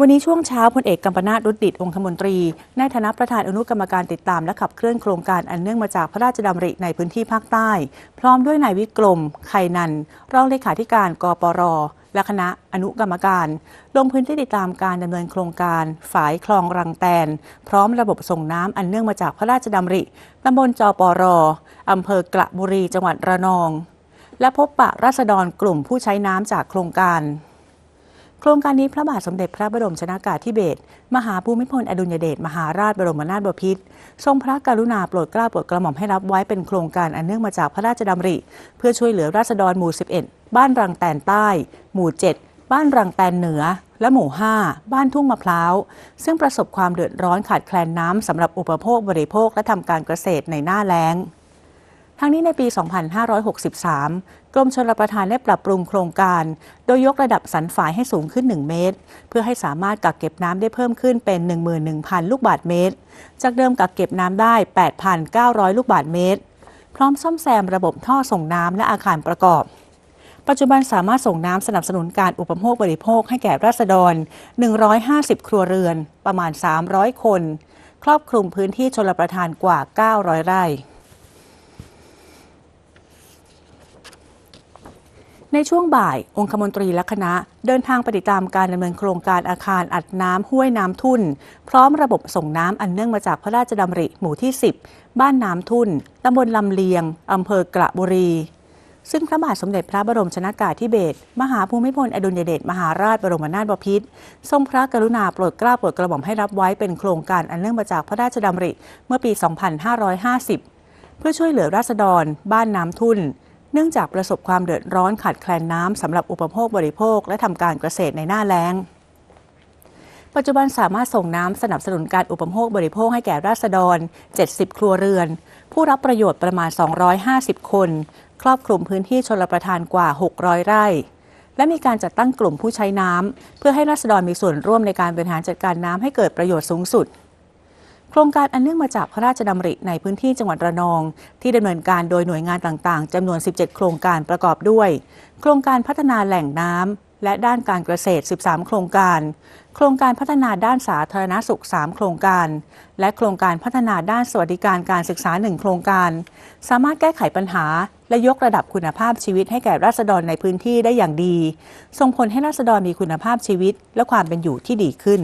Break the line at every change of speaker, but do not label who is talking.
วันนี้ช่วงเช้าพลเอกกัมปนาตรุดดิตองคมนตรี ในฐานะประธานอนุกรรมการติดตามและขับเคลื่อนโครงการอันเนื่องมาจากพระราชดำริในพื้นที่ภาคใต้ พร้อมด้วยนายวิกรม ไขนันรองเลขาธิการกปรและคณะอนุกรรมการ ลงพื้นที่ติดตามการดำเนินโครงการฝายคลองรังแตน พร้อมระบบส่งน้ำอันเนื่องมาจากพระราชดำริตำบลจปรอำเภอกระบุรีจังหวัดระนอง และพบปะราษฎรกลุ่มผู้ใช้น้ำจากโครงการ ครงการนี้พระบาทสมเด็จพระบรมชนากาธิเบศรมหาภูมิพลอดุลยเดชมหาราชบรมนาถบพิตรทรงพระกรุณาโปรดเกล้าโปรดกระหม่อมให้รับไว้เป็นโครงการอันเนื่องมาจากพระราชดำริ เพื่อช่วยเหลือราษฎรหมู่ 11 บ้านรังแตนใต้ หมู่ 7 บ้านรังแตนเหนือ และหมู่ 5 บ้านทุ่งมะพร้าว ซึ่งประสบความเดือดร้อนขาดแคลนน้ำสำหรับอุปโภคบริโภคและทำการเกษตรในหน้าแล้ง ทั้งนี้ในปี 2563 กรมชลประทานได้ปรับปรุงโครงการ โดยยกระดับสันฝายให้สูงขึ้น 1 เมตร เพื่อให้สามารถกักเก็บน้ำได้เพิ่มขึ้นเป็น 11,000 ลูกบาศก์เมตร จากเดิมกักเก็บน้ำได้ 8,900 ลูกบาศก์เมตร พร้อมซ่อมแซมระบบท่อส่งน้ำและอาคารประกอบ ปัจจุบันสามารถส่งน้ำสนับสนุนการอุปโภคบริโภคให้แก่ราษฎร 150 ครัวเรือน ประมาณ 300 คน ครอบคลุมพื้นที่ชลประทานกว่า 900 ไร่ ในช่วงบ่าย องคมนตรีและคณะ เดินทางปติตามการดำเนินโครงการอาคารอัดน้ำห้วยน้ำทุ่น พร้อมระบบส่งน้ำอันเนื่องมาจากพระราชดำริหมู่ที่ 10 บ้านน้ำทุ่นตำบลลำเลียงอำเภอกระบุรี ซึ่งพระบาทสมเด็จพระบรมชนากาธิเบศรมหาภูมิพลอดุลยเดชมหาราชบรมนาถบพิตรทรงพระกรุณาโปรดเกล้าโปรดกระหม่อมให้รับไว้เป็นโครงการอันเนื่องมาจากพระราชดำริเมื่อปี 2550 เพื่อช่วยเหลือราษฎร บ้านน้ำทุ่น เนื่องจากประสบความเดือดร้อนขาดแคลนน้ำสำหรับอุปโภคบริโภค และทำการเกษตรในหน้าแล้ง ปัจจุบันสามารถส่งน้ำสนับสนุนการอุปโภคบริโภคให้แก่ราษฎร 70 ครัวเรือน ผู้รับประโยชน์ประมาณ 250 คน ครอบคลุมพื้นที่ชลประทานกว่า 600 ไร่และมีการจัดตั้งกลุ่มผู้ใช้น้ำเพื่อให้ราษฎรมีส่วนร่วมในการบริหารจัดการน้ำให้เกิดประโยชน์สูงสุด ครงการอันเนื่องมาจากพระราชดำริในพื้นที่จังหวัดระนอง ที่ดำเนินการโดยหน่วยงานต่างๆจำนวน 17 โครงการประกอบด้วย โครงการพัฒนาแหล่งน้ำและด้านการเกษตร 13 โครงการ โครงการพัฒนาด้านสาธารณสุข 3 โครงการ และโครงการพัฒนาด้านสวัสดิการการศึกษา 1 โครงการ สามารถแก้ไขปัญหาและยกระดับคุณภาพชีวิตให้แก่ราษฎรในพื้นที่ได้อย่างดี ส่งผลให้ราษฎรมีคุณภาพชีวิต และความเป็นอยู่ที่ดีขึ้น